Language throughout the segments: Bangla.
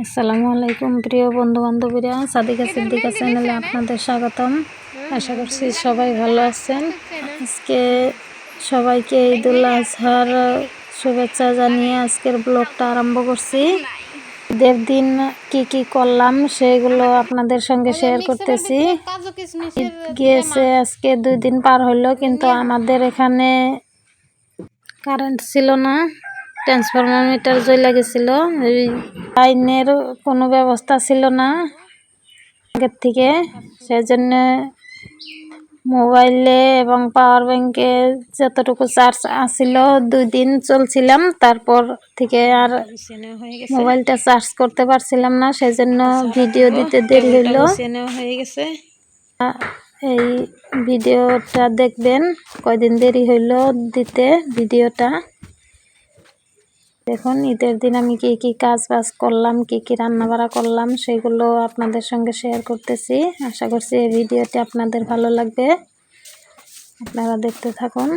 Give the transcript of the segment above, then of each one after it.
আসসালামু আলাইকুম প্রিয় বন্ধু বান্ধবীরা সাদিকা সিদ্দিকা চ্যানেলে আপনাদের স্বাগতম। আশা করছি সবাই ভালো আছেন। আজকে সবাইকে ঈদুল আজহার শুভেচ্ছা জানিয়ে আজকের ব্লগটা আরম্ভ করছি। ঈদের দিন কি কি করলাম সেগুলো আপনাদের সঙ্গে শেয়ার করতেছি। ঈদ গিয়েছে আজকে দুই দিন পার হইল কিন্তু আমাদের এখানে কারেন্ট ছিল না। ট্রান্সফরমার মিটার জ্বলে গেছিল। এই লাইনের কোনো ব্যবস্থা ছিল না আগের থেকে। সেজন্য মোবাইলে এবং পাওয়ার ব্যাংকে যতটুকু চার্জ আসছিল দুই দিন চলছিলাম। তারপর থেকে আর মোবাইলটা চার্জ করতে পারছিলাম না, সেজন্য ভিডিও দিতে দেরি হইল। হয়ে গেছে এই ভিডিওটা দেখবেন, কয়দিন দেরি হইল দিতে ভিডিওটা। দেখুন, ঈদের দিন আমি কি কি কাজ বাজ করলাম, কি কি রান্না বাড়া করলাম, সেগুলো আপনাদের সঙ্গে শেয়ার করতেছি। আশা করছি এই ভিডিওটি আপনাদের ভালো লাগবে। আপনারা দেখতে থাকুন।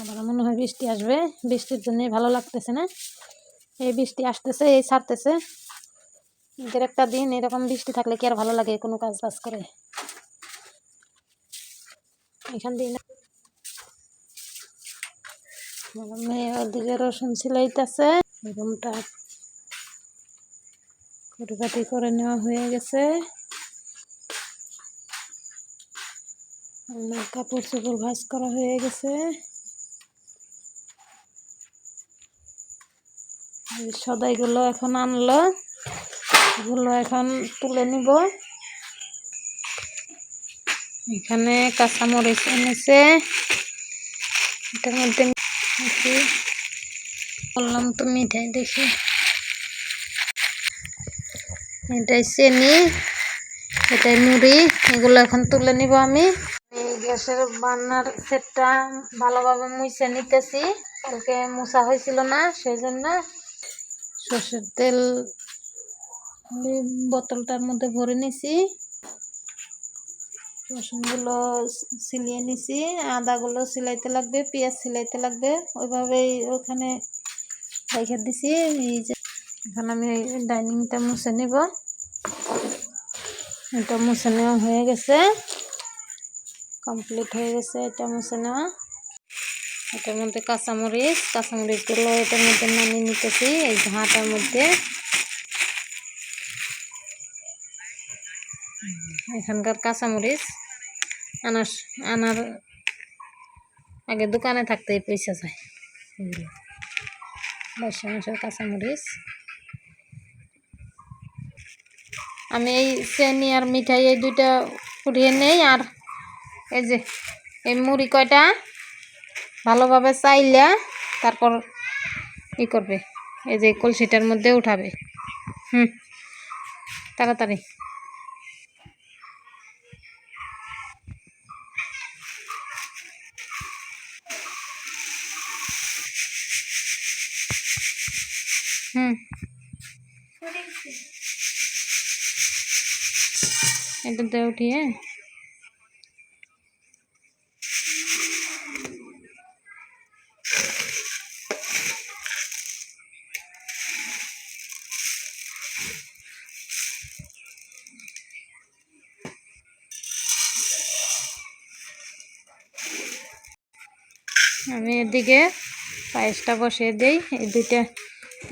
আমার মনে হয় বৃষ্টি আসবে। বৃষ্টির জন্য ভালো লাগতেছে না। এই বৃষ্টি আসতেছে, এই ছাড়তেছে। ঈদের একটা দিন এরকম বৃষ্টি থাকলে কি আর ভালো লাগে কোনো কাজ বাজ করে? এখান দিয়ে মেয়ে ওদিকে রসুন সিলাইতেছে পরিপাটি করে নেওয়া হয়ে গেছে। কাপড় চোপড় ভাজ করা হয়ে গেছে। সদাইগুলো এখন আনলো। এগুলো এখন তুলে নিব। এখানে কাঁচামরিচ এনেছে। এটার মধ্যে বললাম তো মিঠাই দেখি। এটাই চেনি, এটাই মুড়ি, এগুলো এখন তুলে নিব আমি। এই গ্যাসের বান্নার সেটটা ভালোভাবে মুছে নিতেছি। কালকে মুছা হয়েছিল না সেই জন্য সর্ষের তেল ওই বোতলটার মধ্যে ভরে নিছি। রসুনগুলো সিলিয়ে নিছি। আদাগুলো সিলাইতে লাগবে, পেঁয়াজ সিলাইতে লাগবে। ওইভাবেই ওখানে রেখে দিছি। এই যে এখন আমি ডাইনিংটা মুছে নিব। এটা মুছে নেওয়া হয়ে গেছে। কমপ্লিট হয়ে গেছে এটা মুছে নেওয়া। এটার মধ্যে কাঁচামরিচ কাঁচামরিচগুলো এটার মধ্যে নামিয়ে নিতেছি, এই ঝাঁটার মধ্যে। এখানকার কাঁচামরিচ, আনার আনার আগে দোকানে থাকতেই পয়সা এগুলো। বর্ষা মাসের কাঁচামরিচ। আমি এই চেনি আর মিঠাই এই দুইটা উঠিয়ে নেই, আর এই যে, এই মুড়ি কয়টা? ভালোভাবে চাইলে তারপর ই করবে। এই যে কলসিটার মধ্যে উঠাবে। হুম, তাড়াতাড়ি। হুম। এটাতে উঠিয়ে দিকে পায়েসটা বসিয়ে দিই, এই দুইটা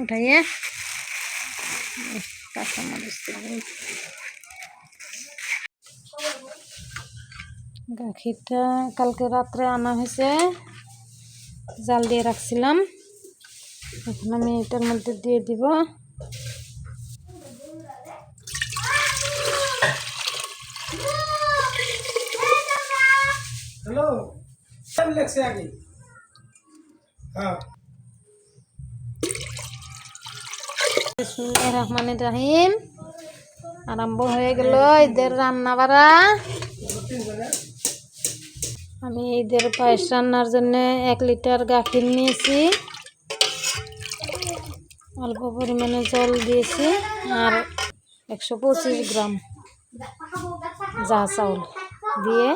উঠাইয়ে। কাঁচামরিচ গাখিরটা কালকে রাত্রে আনা হয়েছে। জাল দিয়ে রাখছিলাম। এখন আমি এটার মধ্যে দিয়ে দিব। হ্যালো লাগছে আগে? বিসমুল্লাহ রহমান রাহিম। আরম্ভ হয়ে গেল ঈদের রান্না বাড়া আমি ঈদের পায়েস রান্নার জন্য এক লিটার গাখির নিয়েছি। অল্প পরিমাণে জল দিয়েছি আর একশো পঁচিশ গ্রাম যা চাউল দিয়ে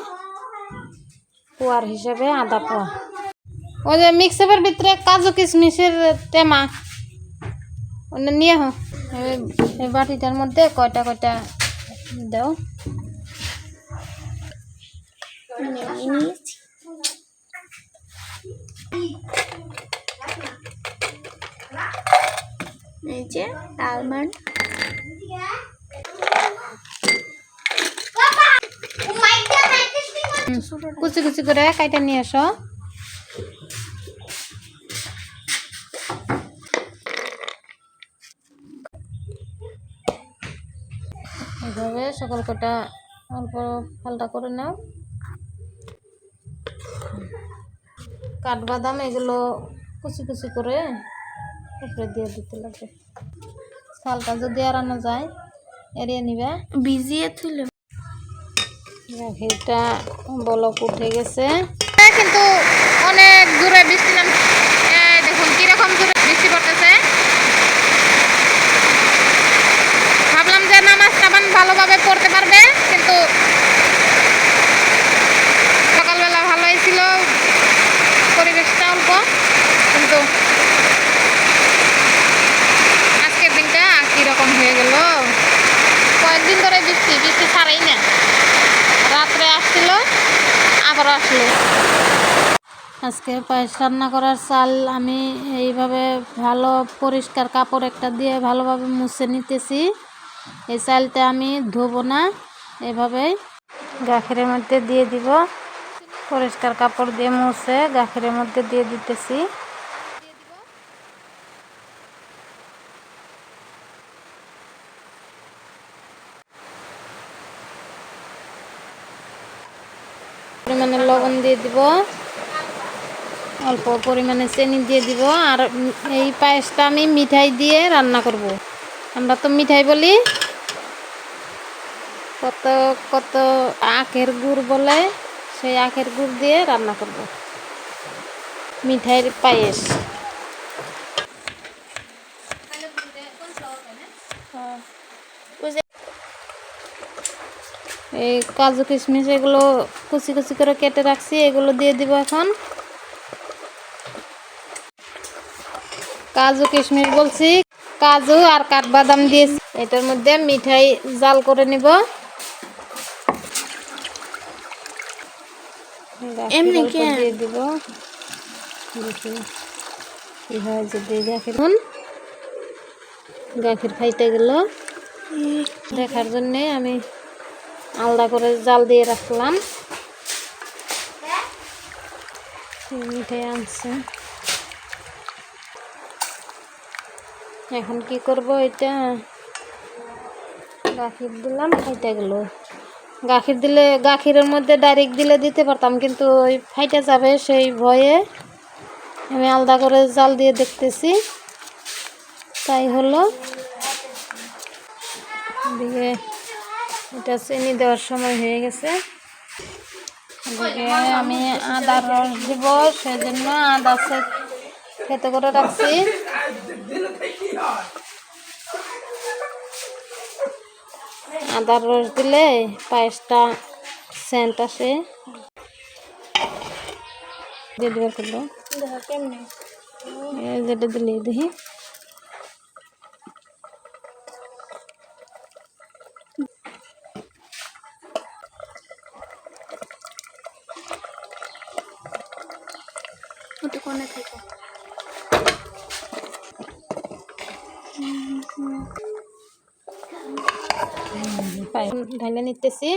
পোয়ার হিসাবে আদা পোয়া। ওই যে মিক্সারের ভিতরে কাজু কিশমিশের টেমা। ওটা নিয়ে হো এই- বাটিটার মধ্যে কয়টা কয়টা দাও। এই যে আলমন্ড কুচি কুচি করে কাইটা নিয়ে এসো সকল কটা অল্প পাল্টা করে নাও। কাঠবাদাম এগুলো কুচি কুচি করে উপরে দিয়ে দিতে লাগবে। চালটা যদি এড়ানো যায় এড়িয়ে নিবে। ভিজিয়ে তুলে। গাখীরটা বলক উঠে গেছে। কিন্তু অনেক দূরে বৃষ্টি নাম এই দেখুন কীরকম দূরে বৃষ্টি পড়তেছে ভাবলাম যে নামাজ টামান ভালোভাবে পড়তে পারবে কিন্তু সকালবেলা ভালোই ছিল পরিবেশটা অল্প কিন্তু আজকের দিনটা কীরকম হয়ে গেল কয়েকদিন ধরে বৃষ্টি বৃষ্টি ছাড়াই না রাত্রে আসছিল আবার আসলো আজকে পায়েস রান্না করার চাল আমি এইভাবে ভালো পরিষ্কার কাপড় একটা দিয়ে ভালোভাবে মুছে নিতেছি। এই চালটা আমি ধোবো না এভাবে গাখিরের মধ্যে দিয়ে দিব। পরিষ্কার কাপড় দিয়ে মুছে গাখিরের মধ্যে দিয়ে দিতেছি। পরিমাণে লবণ দিয়ে দিব। অল্প পরিমাণে চিনি দিয়ে দিব আর এই পায়েসটা আমি মিঠাই দিয়ে রান্না করব। আমরা তো মিঠাই বলি। কত কত আখের গুড় বলে সেই আখের গুড় দিয়ে রান্না করব। মিঠাইয়ের পায়েস। এই কাজু কিশমিশ এগুলো কুচি কুচি করে কেটে রাখছি, এগুলো দিয়ে দিব এখন। কাজু কিশমিশ বলছি। কাজু আর কাঠবাদাম দিয়েছি। এটার মধ্যে মিঠাই জাল করে নিব। গাখীর এমনি দিয়ে দিব। দেখি। কি হয় যদি গাখীর। খাইতে গেল। দেখার জন্যে আমি আলাদা করে জাল দিয়ে রাখলাম। মিঠাই আনছে। এখন কি করব এটা? গাখির দিলাম, খাইতে গেল। গাখির দিলে, গাখিরের মধ্যে ডাইরেক্ট দিলে দিতে পারতাম, কিন্তু ওই ফাইটে যাবে সেই ভয়ে আমি আলাদা করে জাল দিয়ে দেখতেছি। তাই হলো। দিয়ে এটা চিনি দেওয়ার সময় হয়ে গেছে। আমি আদার রস দিব, সেজন্য আদা সে খেতে করে রাখছি। আদার রস দিলে পায়েসটা সেন্ট আসে। দিয়ে দিবার করল কেমনে। এই যেটা দিলে দেখি ওটা কোনে থেকে ঢাইলে নিতেছি।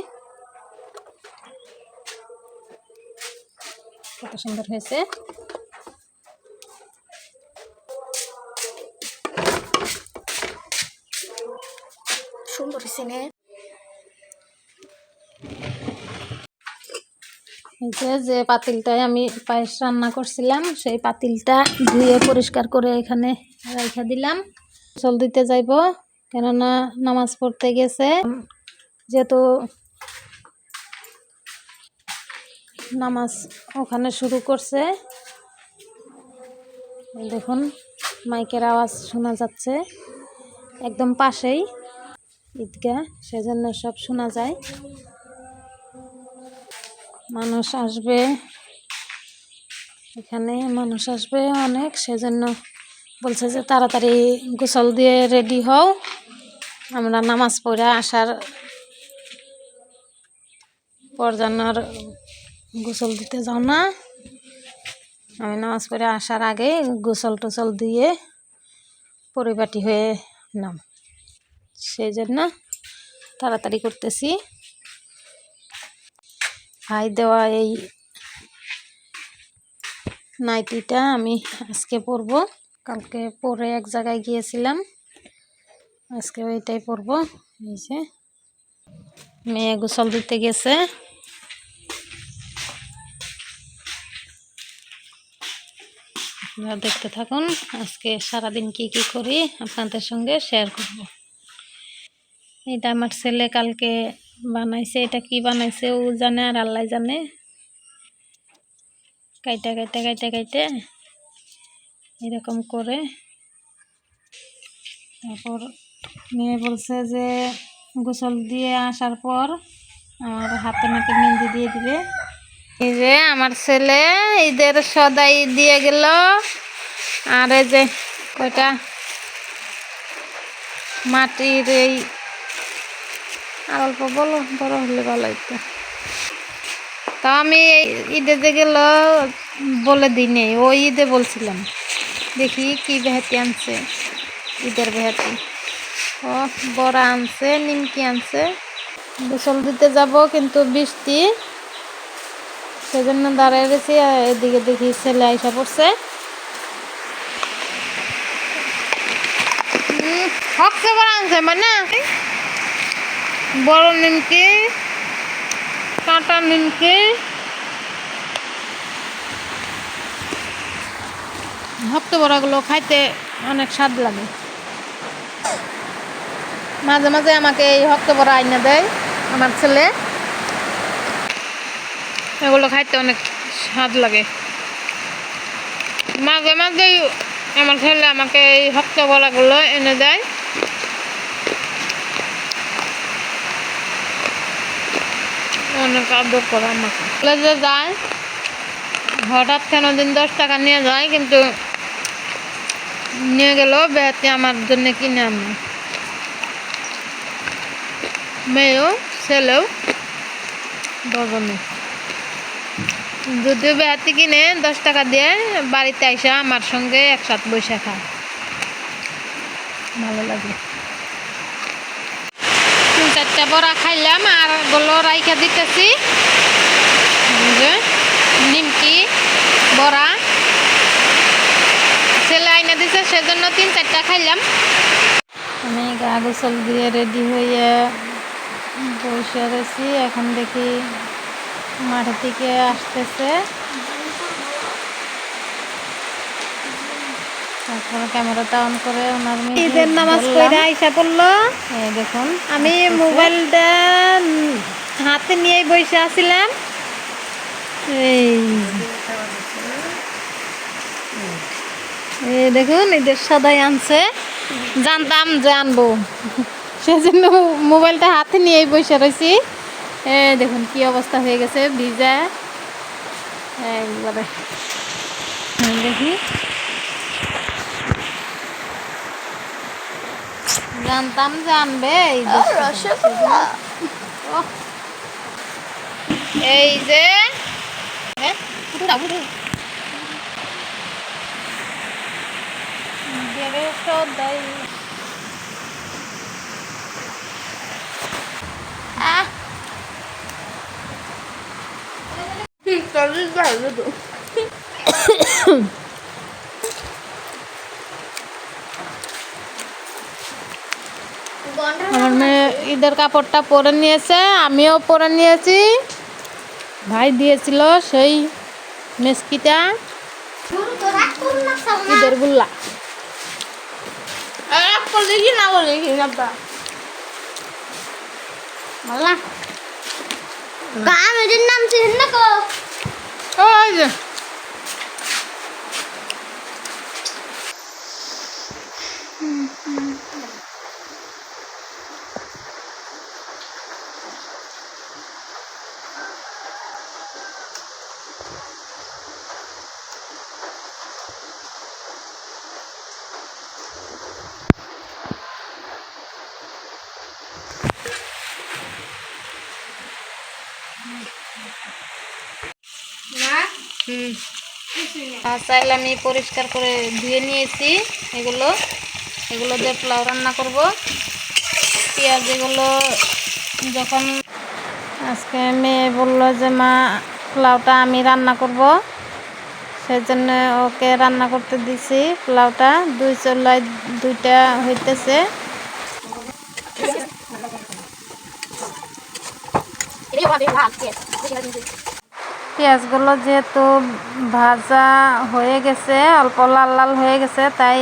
কত সুন্দর হয়েছে। সুন্দর সিনে এই যে যে পাতিলটায় আমি পায়েস রান্না করছিলাম সেই পাতিলটা ধুয়ে পরিষ্কার করে এখানে রেখে দিলাম। চল দিতে যাইব। কেননা নামাজ পড়তে গেছে। যেহেতু নামাজ ওখানে শুরু করছে। দেখুন, মাইকের আওয়াজ শোনা যাচ্ছে। একদম পাশেই ঈদগাহ, সেজন্য সব শোনা যায়। মানুষ আসবে। এখানে মানুষ আসবে অনেক, সেজন্য বলছে যে তাড়াতাড়ি গোসল দিয়ে রেডি হও। আমরা নামাজ পড়ে আসার পর যেন আর গোসল দিতে যাও না। আমি নামাজ পড়ে আসার আগে গোসল টোসল দিয়ে পরিপাটি হয়ে নাম। সেই জন্য তাড়াতাড়ি করতেছি। ভাই দেওয়া এই নাইটিটা আমি আজকে পরবো। কালকে পরে এক জায়গায় গিয়েছিলাম। আজকে ওইটাই পরবো। এই যে মেয়ে গোসল দিতে গেছে। আপনারা দেখতে থাকুন, আজকে সারাদিন কি কি করি আপনাদের সঙ্গে শেয়ার করব। এটা আমার ছেলে কালকে বানাইছে, এটা কি বানাইছে ও জানে আর আল্লাহ জানে। কাইটা কাইটা কাইটা, কাইটে এরকম করে তারপর মেয়ে বলছে যে গোসল দিয়ে আসার পর আমার হাতে নাকি মেহেন্দি দিয়ে দিবে। এই যে আমার ছেলে ঈদের সদাই দিয়ে গেল। আর এই যে কয়টা? মাটির এই আর অল্প বলো, বড় হলে ভালো হইতো। তা আমি ঈদে যে গেল বলে দিই ওই ঈদে বলছিলাম। দেখি কি বেহাতি আনছে, ঈদের বেহাতি ও বড়া আনছে, নিমকি আনছে। গোসল দিতে যাব, কিন্তু বৃষ্টি। সেজন্য দাঁড়ায় গেছি এদিকে দেখি ছেলে আইসা পড়ছে। হকছে বড় আনছে মানে? বড় নিমকি, কাঁটা নিমকি। হপ্ত বড়াগুলো খাইতে অনেক স্বাদ লাগে। মাঝে মাঝে আমাকে এই হক্ত বড়া আইনা দেয়, আমার ছেলে। এগুলো খাইতে অনেক স্বাদ লাগে। মাঝে মাঝেই আমার ছেলে আমাকে এই হক্ত বড়াগুলো এনে দেয়। অনেক আদর করে আমাকে। কলেজে যায়, হঠাৎ কেন দিন দশ টাকা নিয়ে যায়, কিন্তু নিয়ে গেল বেহাতি আমার জন্য কিনে আনে। মেয়েও ছেলেও? দুজনে। যদিও বেহাতি কিনে দশ টাকা দিয়ে বাড়িতে আইসা আমার সঙ্গে একসাথে বসে খায় ভালো লাগে। তিন চারটা বড়া খাইলাম আরগুলো রাইখা দিতেছি। নিমকি বড়া। ছেলে আইনা দিছে সেজন্য তিন চারটা খাইলাম। আমি গা গোসল দিয়ে রেডি হয়ে বসে রয়েছি এখন দেখি মাঠের থেকে আসতেছে। তারপর ক্যামেরাটা অন করে ওনার ঈদের নামাজ আইসা পড়ল। দেখুন আমি মোবাইলটা হাতে নিয়ে বসে আছিলাম। এই। এই দেখুন ঈদের সদাই আনছে। জানতাম যে আনব। সেজন্য মোবাইলটা হাতে নিয়েই বসে রয়েছি। এ দেখুন কি অবস্থা হয়ে গেছে ভিজা। একবারে দেখি। জানতাম যে আনবে এই যে। দেবে আহ আমার মেয়ে ঈদের কাপড়টা পরে নিয়েছে আমিও পরে নিয়েছি। ভাই দিয়েছিল সেই মেসকিটা। ঈদের গুল্লা। মাল্লা গানের নাম চিন না কো ওই চাইল আমি পরিষ্কার করে ধুয়ে নিয়েছি এগুলো। এগুলো দিয়ে পোলাও রান্না করব। পেঁয়াজ এগুলো যখন আজকে মেয়ে বলল যে, মা, পোলাওটা আমি রান্না করব। সেই জন্য ওকে রান্না করতে দিছি পোলাওটা। দুই চুলায় দুইটা হইতেছে। পেঁয়াজগুলো যেহেতু ভাজা হয়ে গেছে, অল্প লাল লাল হয়ে গেছে, তাই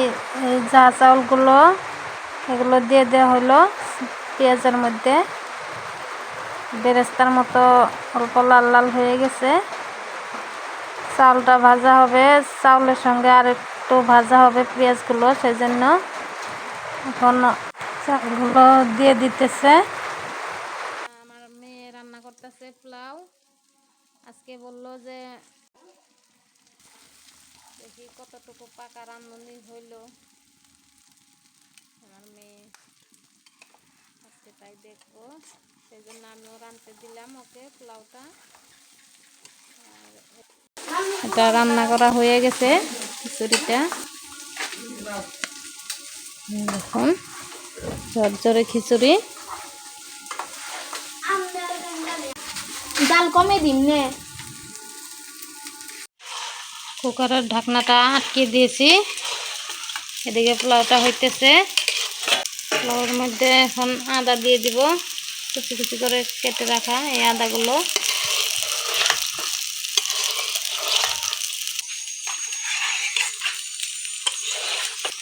এই যা চাউলগুলো এগুলো দিয়ে দেওয়া হলো পেঁয়াজের মধ্যে। বেরেস্তার মতো অল্প লাল লাল হয়ে গেছে। চাউলটা ভাজা হবে, চাউলের সঙ্গে আর একটু ভাজা হবে পেঁয়াজগুলো সেই জন্য এখন চাউলগুলো দিয়ে দিতেছে আমার মেয়ে রান্না করতেছে পোলাও আজকে বলল যে, দেখি কতটুকু পাকা রান্ধনি হইল। আমার মেয়ে আজকে তাই দেখব। সেই জন্য আমিও রাঁধতে দিলাম ওকে পোলাওটা। এটা রান্না করা হয়ে গেছে খিচুড়িটা। দেখুন, ঝরঝরে খিচুড়ি। ডাল। কমে দিন নে। কুকারের ঢাকনাটা আটকে দিয়েছি। এদিকে পোলাওটা হইতেছে। পোলাওর মধ্যে এখন আদা দিয়ে দিব। কুচি কুচি করে কেটে রাখা এই আদাগুলো।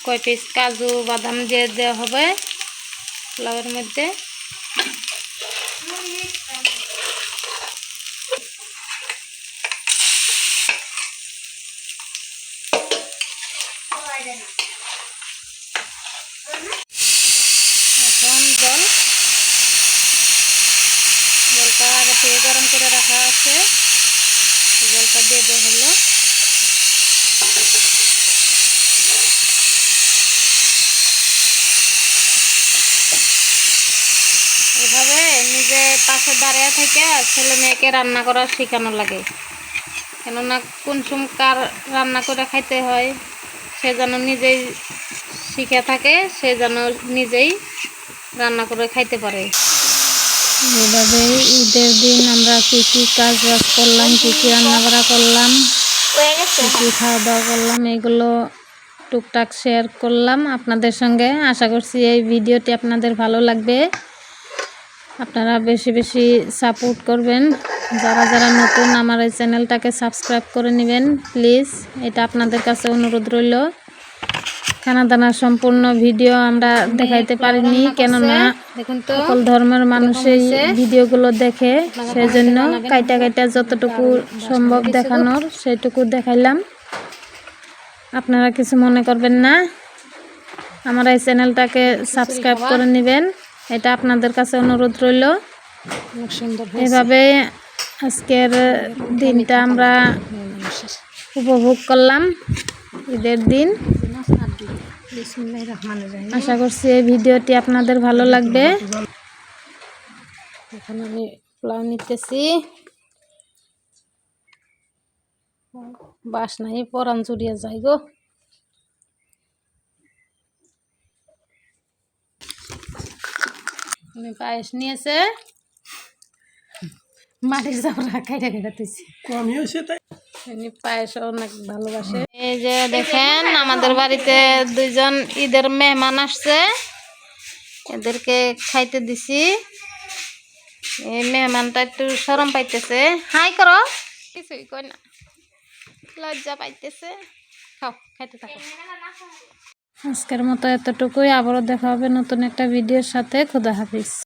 কয় পিস কাজু বাদাম দিয়ে দেওয়া হবে পোলাওয়ের মধ্যে এখন জল জলটা আগে থেকে গরম করে রাখা আছে। জলটা দিয়ে দেওয়া হলো। এভাবে নিজে পাশে দাঁড়িয়ে থেকে ছেলে মেয়েকে রান্না করা শেখানো লাগে। কেননা কোন কার রান্না করে খাইতে হয়, সে যেন নিজেই শিখে থাকে, সে যেন নিজেই রান্না করে খাইতে পারে। এভাবে ঈদের দিন আমরা কী কী কাজ বাজ করলাম, কী কী রান্না করা করলাম, কী কী খাওয়া দাওয়া করলাম, এগুলো টুকটাক শেয়ার করলাম আপনাদের সঙ্গে। আশা করছি এই ভিডিওটি আপনাদের ভালো লাগবে। আপনারা বেশি বেশি সাপোর্ট করবেন। যারা যারা নতুন আমার এই চ্যানেলটাকে সাবস্ক্রাইব করে নেবেন প্লিজ এটা আপনাদের কাছে অনুরোধ রইল। খানা দানার সম্পূর্ণ ভিডিও আমরা দেখাইতে পারিনি কেননা সকল ধর্মের মানুষের ভিডিওগুলো দেখে সেই জন্য কাইটা কাইটা যতটুকু সম্ভব দেখানোর সেটুকু দেখাইলাম। আপনারা কিছু মনে করবেন না। আমার এই চ্যানেলটাকে সাবস্ক্রাইব করে নেবেন। এটা আপনাদের কাছে অনুরোধ রইল। এভাবে আজকের দিনটা আমরা উপভোগ করলাম। ঈদের দিন। আশা করছি এই ভিডিওটি আপনাদের ভালো লাগবে। এখন আমি পোলাও নিতেছি। বাস নাই পরান জুড়িয়ে যাই গো। আমি পায়েস নিয়েছে। মাটির চাপড়া খাইটা খাইটা তুইছি। কমই হয়েছে তাই। পায়েস অনেক ভালোবাসে। এই যে দেখেন আমাদের বাড়িতে দুইজন ঈদের মেহমান আসছে। এদেরকে খাইতে দিছি। এই মেহমানটা একটু সরম পাইতেছে। হাই করো। কিছুই কই না। লজ্জা পাইতেছে। খাও খাইতে থাকো। আজকের মতো এতটুকুই। আবারও দেখা হবে নতুন একটা ভিডিওর সাথে। খুদা হাফিজ।